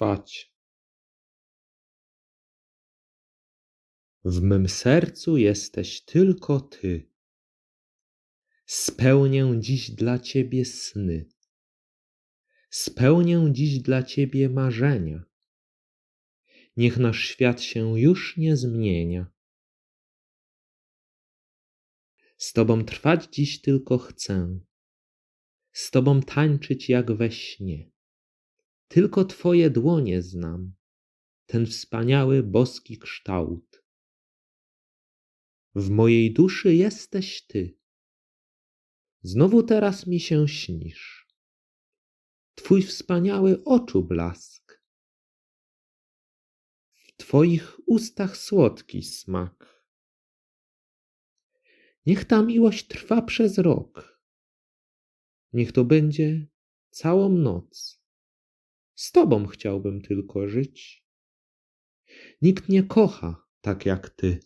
trwać. W mym sercu jesteś tylko ty. Spełnię dziś dla ciebie sny. Spełnię dziś dla ciebie marzenia. Niech nasz świat się już nie zmienia. Z tobą trwać dziś tylko chcę. Z tobą tańczyć jak we śnie. Tylko twoje dłonie znam, ten wspaniały boski kształt. W mojej duszy jesteś ty. Znowu teraz mi się śnisz. Twój wspaniały oczu blask. W twoich ustach słodki smak. Niech ta miłość trwa przez rok. Niech to będzie całą noc. Z tobą chciałbym tylko żyć. Nikt nie kocha tak jak ty.